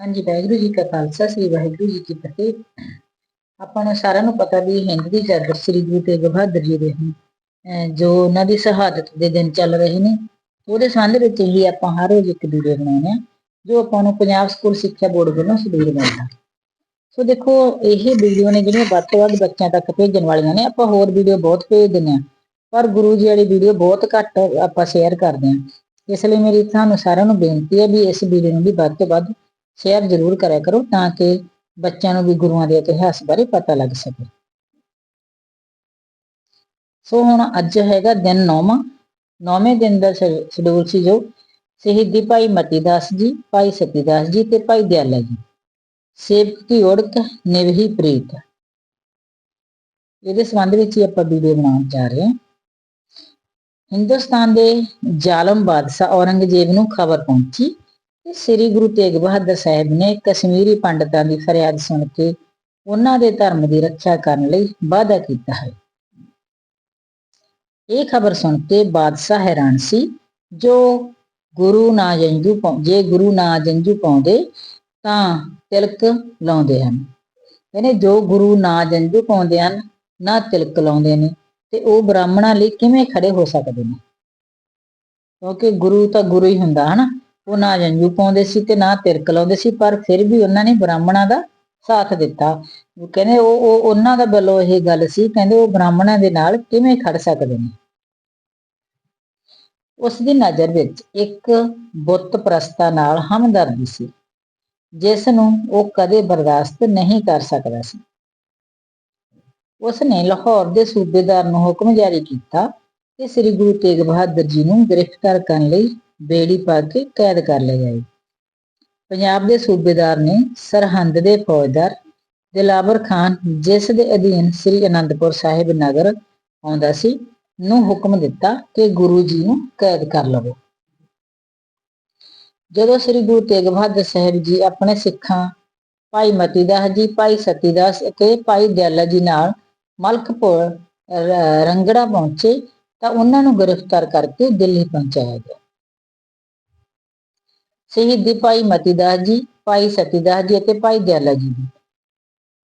ਹਾਂਜੀ, ਵਾਹਿਗੁਰੂ ਜੀ ਕਾ ਖਾਲਸਾ, ਸ੍ਰੀ ਵਾਹਿਗੁਰੂ ਜੀ ਕੀ ਫਤਿਹ। ਆਪਾਂ ਨੂੰ ਸਾਰਿਆਂ ਨੂੰ ਪਤਾ ਵੀ ਹਿੰਦ ਦੀ ਚਾਦਰ ਸ੍ਰੀ ਗੁਰੂ ਤੇਗ ਬਹਾਦਰ ਜੀ ਦੇ ਹਨ। ਜੋ ਉਹਨਾਂ ਦੀ ਸ਼ਹਾਦਤ ਦੇ ਦਿਨ ਚੱਲ ਰਹੇ ਨੇ, ਉਹਦੇ ਸੰਬੰਧ ਵਿੱਚ ਹੀ ਆਪਾਂ ਹਰ ਰੋਜ਼ ਇੱਕ ਵੀਡੀਓ ਬਣਾਉਂਦੇ ਆ ਜੋ ਆਪਾਂ ਨੂੰ ਪੰਜਾਬ ਸਕੂਲ ਸਿੱਖਿਆ ਬੋਰਡ ਵੱਲੋਂ ਸਬੂਤ ਮਿਲਦਾ ਸੋ ਦੇਖੋ, ਇਹ ਵੀਡੀਓ ਨੇ ਜਿਹੜੀਆਂ ਵੱਧ ਤੋਂ ਵੱਧ ਬੱਚਿਆਂ ਤੱਕ ਭੇਜਣ ਵਾਲੀਆਂ ਨੇ, ਆਪਾਂ ਹੋਰ ਵੀਡੀਓ ਬਹੁਤ ਭੇਜ ਦਿੰਦੇ ਆ ਪਰ ਗੁਰੂ ਜੀ ਵਾਲੀ ਵੀਡੀਓ ਬਹੁਤ ਘੱਟ ਆਪਾਂ ਸ਼ੇਅਰ ਕਰਦੇ ਆ ਇਸ ਲਈ ਮੇਰੀ ਤੁਹਾਨੂੰ ਸਾਰਿਆਂ ਨੂੰ ਬੇਨਤੀ ਹੈ ਵੀ ਇਸ ਵੀਡੀਓ ਨੂੰ ਵੀ ਵੱਧ ਤੋਂ ਵੱਧ ਸ਼ੇਅਰ ਜ਼ਰੂਰ ਕਰਿਆ ਕਰੋ ਤਾਂ ਕਿ ਬੱਚਿਆਂ ਨੂੰ ਵੀ ਗੁਰੂਆਂ ਦੇ ਇਤਿਹਾਸ ਬਾਰੇ ਪਤਾ ਲੱਗ ਸਕੇ। ਸੋ ਹੁਣ ਅੱਜ ਹੈਗਾ ਦਿਨ 9ਵਾਂ 9ਵੇਂ ਦਿਨ ਦਾ ਸ਼ਡਿਊਲ ਸੀ ਜੋ ਸ਼ਹੀਦੀ ਭਾਈ ਮਤੀਦਾਸ ਜੀ, ਭਾਈ ਸਤੀਦਾਸ ਜੀ ਤੇ ਭਾਈ ਦਿਆਲਾ ਜੀ। ਸੇਵਕ ਕੀ ਓੜਕ ਨਿਵਹੀ ਪ੍ਰੀਤ। ਇਹਦੇ ਸੰਬੰਧ ਵਿੱਚ ਹੀ ਆਪਾਂ ਵੀਡੀਓ ਬਣਾਉਣ ਜਾ ਰਹੇ ਹਾਂ। ਹਿੰਦੁਸਤਾਨ ਦੇ ਜ਼ਾਲਮ ਬਾਦਸ਼ਾਹ ਔਰੰਗਜ਼ੇਬ ਨੂੰ ਖਬਰ ਪਹੁੰਚੀ। ਕਿ ਸ੍ਰੀ ਗੁਰੂ ਤੇਗ ਬਹਾਦਰ ਸਾਹਿਬ ਨੇ ਕਸ਼ਮੀਰੀ ਪੰਡਤਾਂ ਦੀ ਫਰਿਆਦ ਸੁਣ ਕੇ ਉਹਨਾਂ ਦੇ ਧਰਮ ਦੀ ਰੱਖਿਆ ਕਰਨ ਲਈ ਵਾਅਦਾ ਕੀਤਾ ਹੈ। ਇਹ ਖਬਰ ਸੁਣ ਕੇ ਬਾਦਸ਼ਾਹ ਹੈਰਾਨ ਸੀ, ਜੋ ਗੁਰੂ ਨਾ ਜੰਜੂ ਜੇ ਗੁਰੂ ਨਾ ਜੰਜੂ ਪਾਉਂਦੇ ਤਾਂ ਤਿਲਕ ਲਾਉਂਦੇ ਹਨ। ਕਹਿੰਦੇ ਜੋ ਗੁਰੂ ਨਾ ਜੰਜੂ ਪਾਉਂਦੇ ਹਨ, ਨਾ ਤਿਲਕ ਲਾਉਂਦੇ ਨੇ ਤੇ ਉਹ ਬ੍ਰਾਹਮਣਾਂ ਲਈ ਕਿਵੇਂ ਖੜੇ ਹੋ ਸਕਦੇ ਨੇ? ਕਿਉਂਕਿ ਗੁਰੂ ਤਾਂ ਗੁਰੂ ਹੀ ਹੁੰਦਾ, ਹਨਾ? ਉਹ ਨਾ ਜੰਜੂ ਪਾਉਂਦੇ ਸੀ ਤੇ ਨਾ ਤਿਰਕ ਲਾਉਂਦੇ ਸੀ, ਪਰ ਫਿਰ ਵੀ ਉਹਨਾਂ ਨੇ ਬ੍ਰਾਹਮਣਾਂ ਦਾ ਸਾਥ ਦਿੱਤਾ। ਕਹਿੰਦੇ ਉਹ ਉਹ ਉਹਨਾਂ ਦਾ ਵੱਲੋਂ ਇਹ ਗੱਲ ਸੀ, ਕਹਿੰਦੇ ਉਹ ਬ੍ਰਾਹਮਣਾਂ ਦੇ ਨਾਲ ਕਿਵੇਂ ਖੜ ਸਕਦੇ ਨੇ? ਉਸ ਦੀ ਨਜ਼ਰ ਵਿੱਚ ਇੱਕ ਬੁੱਤ ਪ੍ਰਸਤਾ ਨਾਲ ਹਮਦਰਦੀ ਸੀ, ਜਿਸ ਨੂੰ ਉਹ ਕਦੇ ਬਰਦਾਸ਼ਤ ਨਹੀਂ ਕਰ ਸਕਦਾ ਸੀ। ਉਸ ਨੇ ਲਾਹੌਰ ਦੇ ਸੂਬੇਦਾਰ ਨੂੰ ਹੁਕਮ ਜਾਰੀ ਕੀਤਾ ਕਿ ਸ੍ਰੀ ਗੁਰੂ ਤੇਗ ਬਹਾਦਰ ਜੀ ਨੂੰ ਗ੍ਰਿਫਤਾਰ ਕਰਨ ਲਈ ਬੇੜੀ ਪਾ ਕੇ ਕੈਦ ਕਰ ਲਿਆ ਜਾਏ ਪੰਜਾਬ ਦੇ ਸੂਬੇਦਾਰ ਨੇ ਸਰਹੰਦ ਦੇ ਫੌਜਦਾਰ ਦਿਲਾਵਰ ਖਾਨ, ਜਿਸ ਦੇ ਅਧੀਨ ਸ੍ਰੀ ਅਨੰਦਪੁਰ ਸਾਹਿਬ ਨਗਰ ਆਉਂਦਾ ਸੀ, ਨੂੰ ਹੁਕਮ ਦਿੱਤਾ ਕਿ ਗੁਰੂ ਜੀ ਨੂੰ ਕੈਦ ਕਰ ਲਵੋ। ਜਦੋਂ ਸ੍ਰੀ ਗੁਰੂ ਤੇਗ ਬਹਾਦਰ ਸਾਹਿਬ ਜੀ ਆਪਣੇ ਸਿੱਖਾਂ, ਭਾਈ ਮਤੀ ਦਾਸ ਜੀ, ਭਾਈ ਸਤੀਦਾਸ ਅਤੇ ਭਾਈ ਦਿਆਲਾ ਜੀ ਨਾਲ ਮਲਕਪੁਰ ਰੰਗੜਾ ਪਹੁੰਚੇ, ਤਾਂ ਉਹਨਾਂ ਨੂੰ ਗ੍ਰਿਫਤਾਰ ਕਰਕੇ ਦਿੱਲੀ ਪਹੁੰਚਾਇਆ ਗਿਆ। ਸ਼ਹੀਦੀ ਭਾਈ ਮਤੀਦਾਸ ਜੀ, ਭਾਈ ਸਤੀਦਾਸ ਜੀ ਅਤੇ ਭਾਈ ਦਿਆਲਾ ਜੀ ਦੀ।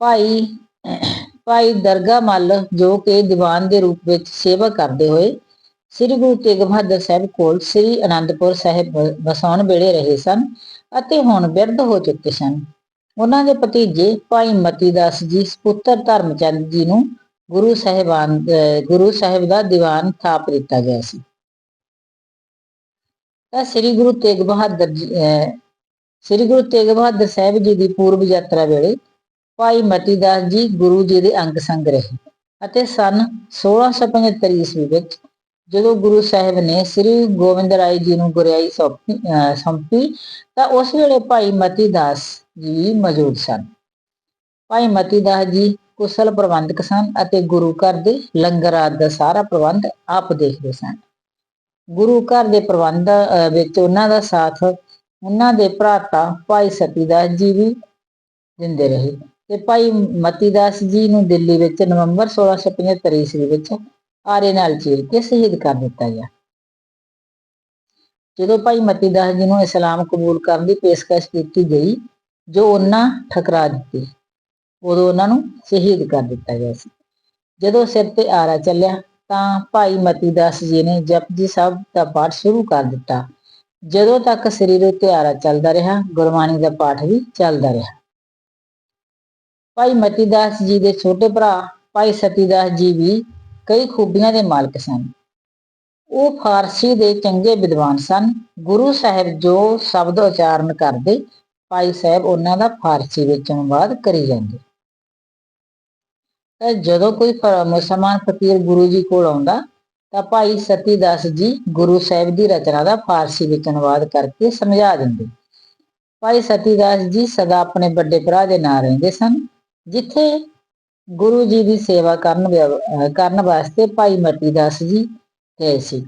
ਭਾਈ ਭਾਈ ਦਰਗਾ ਮੱਲ ਜੋ ਕਿ ਦੀਵਾਨ ਦੇ ਰੂਪ ਵਿੱਚ ਸੇਵਾ ਕਰਦੇ ਹੋਏ ਸ੍ਰੀ ਗੁਰੂ ਤੇਗ ਬਹਾਦਰ ਸਾਹਿਬ ਕੋਲ ਸ੍ਰੀ ਅਨੰਦਪੁਰ ਸਾਹਿਬ ਵਸਾਉਣ ਵੇਲੇ ਰਹੇ ਸਨ ਅਤੇ ਹੁਣ ਬਿਰਧ ਹੋ ਚੁੱਕੇ ਸਨ। ਉਹਨਾਂ ਦੇ ਭਤੀਜੇ ਭਾਈ ਮਤੀਦਾਸ ਜੀ ਸੁਪੁੱਤਰ ਧਰਮਚੰਦ ਜੀ ਨੂੰ ਗੁਰੂ ਸਾਹਿਬਾਨ ਗੁਰੂ ਸਾਹਿਬ ਦਾ ਦੀਵਾਨ ਥਾਪ ਦਿੱਤਾ ਗਿਆ ਸੀ। ਤਾਂ ਸ੍ਰੀ ਗੁਰੂ ਤੇਗ ਬਹਾਦਰ ਜੀ ਸ੍ਰੀ ਗੁਰੂ ਤੇਗ ਬਹਾਦਰ ਸਾਹਿਬ ਜੀ ਦੀ ਪੂਰਬ ਯਾਤਰਾ ਵੇਲੇ ਭਾਈ ਮਤੀਦਾਸ ਜੀ ਗੁਰੂ ਜੀ ਦੇ ਅੰਗ ਸੰਗ ਰਹੇ ਅਤੇ ਸਨ 1675 ਈਸਵੀ ਵਿੱਚ ਜਦੋਂ ਗੁਰੂ ਸਾਹਿਬ ਨੇ ਸ੍ਰੀ ਗੋਬਿੰਦ ਰਾਏ ਜੀ ਨੂੰ ਗੁਰਿਆਈ ਸੌਂਪੀ ਤਾਂ ਉਸ ਵੇਲੇ ਭਾਈ ਮਤੀਦਾਸ ਜੀ ਮੌਜੂਦ ਸਨ। ਭਾਈ ਮਤੀਦਾਸ ਜੀ ਕੁਸ਼ਲ ਪ੍ਰਬੰਧਕ ਸਨ ਅਤੇ ਗੁਰੂ ਘਰ ਦੇ ਲੰਗਰ ਆਦਿ ਦਾ ਸਾਰਾ ਪ੍ਰਬੰਧ ਆਪ ਦੇਖਦੇ ਸਨ। ਗੁਰੂ ਘਰ ਦੇ ਪ੍ਰਬੰਧ ਵਿੱਚ ਉਹਨਾਂ ਦਾ ਸਾਥ, ਉਹਨਾਂ ਦੇ ਭਰਾਤਾ ਭਾਈ ਸਤੀਦਾਸ ਜੀ ਵੀ ਦਿੰਦੇ ਰਹੇ ਤੇ ਭਾਈ ਮਤੀਦਾਸ ਜੀ ਨੂੰ ਦਿੱਲੀ ਵਿੱਚ ਨਵੰਬਰ 1675 ਈਸਵੀ ਵਿੱਚ ਆਰੇ ਨਾਲ ਚੀਰ ਕੇ ਸ਼ਹੀਦ ਕਰ ਦਿੱਤਾ ਗਿਆ। ਜਦੋਂ ਭਾਈ ਮਤੀਦਾਸ ਜੀ ਨੂੰ ਇਸਲਾਮ ਕਬੂਲ ਕਰਨ ਦੀ ਪੇਸ਼ਕਸ਼ ਕੀਤੀ ਗਈ, ਜੋ ਉਹਨਾਂ ਠਕਰਾ ਦਿੱਤੀ, ਉਦੋਂ ਉਹਨਾਂ ਨੂੰ ਸ਼ਹੀਦ ਕਰ ਦਿੱਤਾ ਗਿਆ ਸੀ। ਜਦੋਂ ਸਿਰ ਤੇ ਆਰਾ ਚੱਲਿਆ ਤਾਂ ਭਾਈ ਮਤੀ ਦਾਸ ਜੀ ਨੇ ਜਪਜੀ ਸਾਹਿਬ ਦਾ ਪਾਠ ਸ਼ੁਰੂ ਕਰ ਦਿੱਤਾ। ਜਦੋਂ ਤੱਕ ਸਰੀਰ ਉਤੇ ਆਰਾ ਚੱਲਦਾ ਰਿਹਾ, ਗੁਰਬਾਣੀ ਦਾ ਪਾਠ ਵੀ ਚੱਲਦਾ ਰਿਹਾ। ਭਾਈ ਮਤੀ ਦਾਸ ਜੀ ਦੇ ਛੋਟੇ ਭਰਾ, ਭਾਈ ਸਤੀ ਦਾਸ ਜੀ ਵੀ ਕਈ ਖੂਬੀਆਂ ਦੇ ਮਾਲਕ ਸਨ। ਉਹ ਫਾਰਸੀ ਦੇ ਚੰਗੇ ਵਿਦਵਾਨ ਸਨ। ਗੁਰੂ ਸਾਹਿਬ ਜੋ ਸ਼ਬਦ ਉਚਾਰਨ ਕਰਦੇ, ਭਾਈ ਸਾਹਿਬ ਉਹਨਾਂ ਦਾ ਫਾਰਸੀ ਵਿੱਚ ਅਨੁਵਾਦ ਕਰੀ ਜਾਂਦੇ। ਤਾਂ ਜਦੋਂ ਕੋਈ ਮੁਸਲਮਾਨ ਫਕੀਰ ਗੁਰੂ ਜੀ ਕੋਲ ਆਉਂਦਾ, ਤਾਂ ਭਾਈ ਸਤੀਦਾਸ ਜੀ ਗੁਰੂ ਸਾਹਿਬ ਦੀ ਰਚਨਾ ਦਾ ਫਾਰਸੀ ਵਿੱਚ ਅਨੁਵਾਦ ਕਰਕੇ ਸਮਝਾ ਦਿੰਦੇ। ਭਾਈ ਸਤੀਦਾਸ ਜੀ ਸਦਾ ਆਪਣੇ ਵੱਡੇ ਭਰਾ ਦੇ ਨਾਲ ਰਹਿੰਦੇ ਸਨ, ਜਿੱਥੇ ਗੁਰੂ ਜੀ ਦੀ ਸੇਵਾ ਕਰਨ ਕਰਨ ਵਾਸਤੇ ਭਾਈ ਮਤੀਦਾਸ ਜੀ ਗਏ ਸੀ।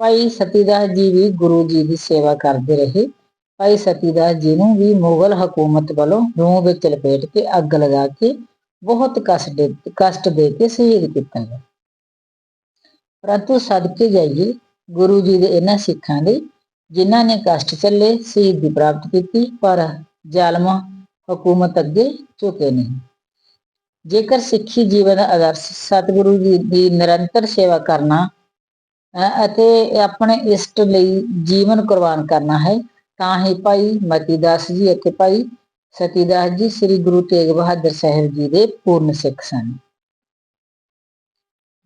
ਭਾਈ ਸਤੀਦਾਸ ਜੀ ਵੀ ਗੁਰੂ ਜੀ ਦੀ ਸੇਵਾ ਕਰਦੇ ਰਹੇ। ਭਾਈ ਸਤੀਦਾਸ ਜੀ ਨੂੰ ਵੀ ਮੁਗਲ ਹਕੂਮਤ ਵੱਲੋਂ ਰੂਹ ਵਿੱਚ ਲਪੇਟ ਕੇ ਅੱਗ ਲਗਾ ਕੇ ਬਹੁਤ ਕਸ਼ਟ ਦੇ ਕਸ਼ਟ ਦੇ ਕੇ ਸ਼ਹੀਦ ਕੀਤਾ ਗਿਆ ਪਰੰਤੂ ਸਦਕੇ ਜਾਈਏ, ਗੁਰੂ ਜੀ ਦੇ ਇਹਨਾਂ ਸਿੱਖਾਂ ਦੇ, ਜਿਨ੍ਹਾਂ ਨੇ ਕਸ਼ਟ ਚੱਲੇ, ਸ਼ਹੀਦੀ ਪ੍ਰਾਪਤ ਕੀਤੀ, ਪਰ ਜ਼ਾਲਮ ਹਕੂਮਤ ਅੱਗੇ ਝੁਕੇ ਨਹੀਂ। ਜੇਕਰ ਸਿੱਖੀ ਜੀਵਨ ਦਾ ਆਦਰਸ਼ ਸਤਿਗੁਰੂ ਜੀ ਦੀ ਨਿਰੰਤਰ ਸੇਵਾ ਕਰਨਾ ਅਤੇ ਆਪਣੇ ਇਸ਼ਟ ਲਈ ਜੀਵਨ ਕੁਰਬਾਨ ਕਰਨਾ ਹੈ, ਤਾਂ ਹੀ ਭਾਈ ਮਤੀ ਦਾਸ ਜੀ ਅਤੇ ਭਾਈ ਸਤੀਦਾਸ ਜੀ, ਸ੍ਰੀ ਗੁਰੂ ਤੇਗ ਬਹਾਦਰ ਸਾਹਿਬ ਜੀ ਦੇ ਪੂਰਨ ਸਿੱਖ ਸਨ।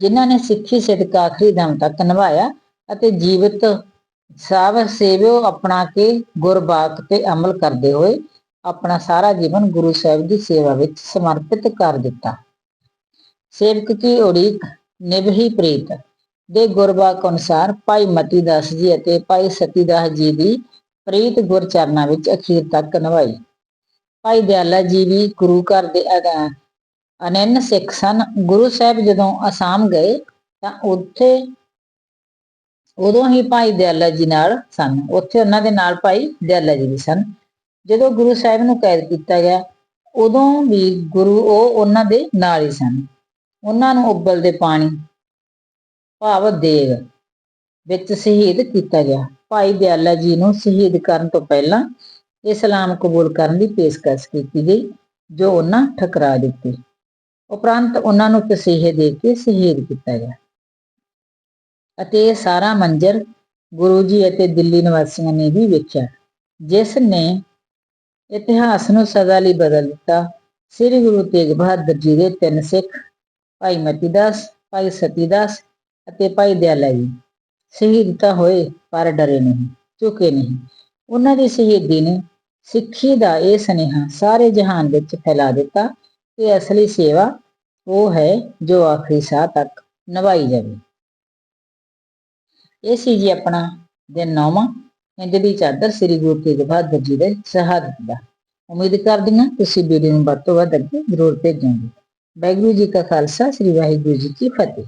ਜਿਨ੍ਹਾਂ ਨੇ ਸਿੱਖੀ ਸਿਦਕ ਆਖਰੀ ਦਮ ਤੱਕ ਨਿਭਾਇਆ ਅਤੇ ਜੀਵਤ ਸਭ ਸੇਵਿਓ ਆਪਣਾ ਕੇ ਗੁਰਬਾਕ ਤੇ ਅਮਲ ਕਰਦੇ ਹੋਏ ਆਪਣਾ ਸਾਰਾ ਜੀਵਨ ਗੁਰੂ ਸਾਹਿਬ ਦੀ ਸੇਵਾ ਵਿੱਚ ਸਮਰਪਿਤ ਕਰ ਦਿੱਤਾ। ਸੇਵਕ ਕੀ ਉਡੀਕ ਨਿਭਹੀ ਪ੍ਰੀਤ ਦੇ ਗੁਰਬਾਕ ਅਨੁਸਾਰ ਭਾਈ ਮਤੀ ਦਾਸ ਜੀ ਅਤੇ ਭਾਈ ਸਤੀ ਦਾਸ ਜੀ ਦੀ ਪ੍ਰੀਤ ਗੁਰਚਰਨਾਂ ਵਿੱਚ ਅਖੀਰ ਤੱਕ ਨਿਭਾਈ। ਭਾਈ ਦਿਆਲਾ ਜੀ ਵੀ ਗੁਰੂ ਘਰ ਦੇ ਅਨੰਨ ਸਿੱਖ ਸਨ। ਗੁਰੂ ਸਾਹਿਬ ਜਦੋਂ ਅਸਾਮ ਗਏ ਤਾਂ ਉੱਥੇ ਉਦੋਂ ਹੀ ਭਾਈ ਦਿਆਲਾ ਜੀ ਨਾਲ ਸਨ। ਉੱਥੇ ਉਹਨਾਂ ਦੇ ਨਾਲ ਭਾਈ ਦਿਆਲਾ ਜੀ ਵੀ ਸਨ। ਜਦੋਂ ਗੁਰੂ ਸਾਹਿਬ ਨੂੰ ਕੈਦ ਕੀਤਾ ਗਿਆ, ਉਦੋਂ ਵੀ ਗੁਰੂ ਉਹ ਉਹਨਾਂ ਦੇ ਨਾਲ ਹੀ ਸਨ। ਉਹਨਾਂ ਨੂੰ ਉਬਲਦੇ ਪਾਣੀ, ਭਾਵ ਦੇਗ ਵਿੱਚ ਸ਼ਹੀਦ ਕੀਤਾ ਗਿਆ। ਭਾਈ ਦਿਆਲਾ ਜੀ ਨੂੰ ਸ਼ਹੀਦ ਕਰਨ ਤੋਂ ਪਹਿਲਾਂ ਇਸਲਾਮ ਕਬੂਲ ਕਰਨ ਦੀ ਪੇਸ਼ਕਸ਼ ਕੀਤੀ ਗਈ, ਜੋ ਉਹਨਾਂ ਠਕਰਾ ਦਿੱਤੀ। ਉਪਰੰਤ ਉਹਨਾਂ ਨੂੰ ਤਸੀਹੇ ਦੇ ਕੇ ਸ਼ਹੀਦ ਕੀਤਾ ਗਿਆ। ਅਤੇ ਇਹ ਸਾਰਾ ਮੰਜ਼ਰ ਗੁਰੂ ਜੀ ਅਤੇ ਦਿੱਲੀ ਨਿਵਾਸੀਆਂ ਨੇ ਵੀ ਵੇਖਿਆ, ਜਿਸ ਨੇ ਇਤਿਹਾਸ ਨੂੰ ਸਦਾ ਲਈ ਬਦਲ ਦਿੱਤਾ। ਸ੍ਰੀ ਗੁਰੂ ਤੇਗ ਬਹਾਦਰ ਜੀ ਦੇ ਤਿੰਨ ਸਿੱਖ, ਭਾਈ ਮਤੀਦਾਸ, ਭਾਈ ਸਤੀਦਾਸ ਅਤੇ ਭਾਈ ਦਿਆਲਾ ਜੀ, ਸ਼ਹੀਦ ਤਾਂ ਹੋਏ ਪਰ ਡਰੇ ਨਹੀਂ, ਝੁਕੇ ਨਹੀਂ। ਉਹਨਾਂ ਦੀ ਸ਼ਹੀਦੀ ਨੇ ਸਿੱਖੀ ਦਾ ਇਹ ਸੁਨੇਹਾ ਸਾਰੇ ਜਹਾਨ ਵਿੱਚ ਫੈਲਾ ਦਿੱਤਾ ਕਿ ਅਸਲੀ ਸੇਵਾ ਉਹ ਹੈ ਜੋ ਆਖਰੀ ਸਾਹ ਤੱਕ ਨਿਭਾਈ ਜਾਵੇ। ਇਹ ਸੀ ਜੀ ਆਪਣਾ ਦਿਨ ਨੌਵਾਂ। ਇੰਜ ਦੀ ਚਾਦਰ ਸ੍ਰੀ ਗੁਰੂ ਤੇਗ ਬਹਾਦਰ ਜੀ ਦੇ ਸ਼ਹਾਦਤ ਦਾ। ਉਮੀਦ ਕਰਦੀ ਹਾਂ ਤੁਸੀਂ ਵੀਡੀਓ ਨੂੰ ਵੱਧ ਤੋਂ ਵੱਧ ਅੱਗੇ ਜ਼ਰੂਰ ਭੇਜੋਗੇ। ਵਾਹਿਗੁਰੂ ਜੀ ਕਾ ਖਾਲਸਾ, ਸ੍ਰੀ ਵਾਹਿਗੁਰੂ ਜੀ ਕੀ ਫਤਿਹ।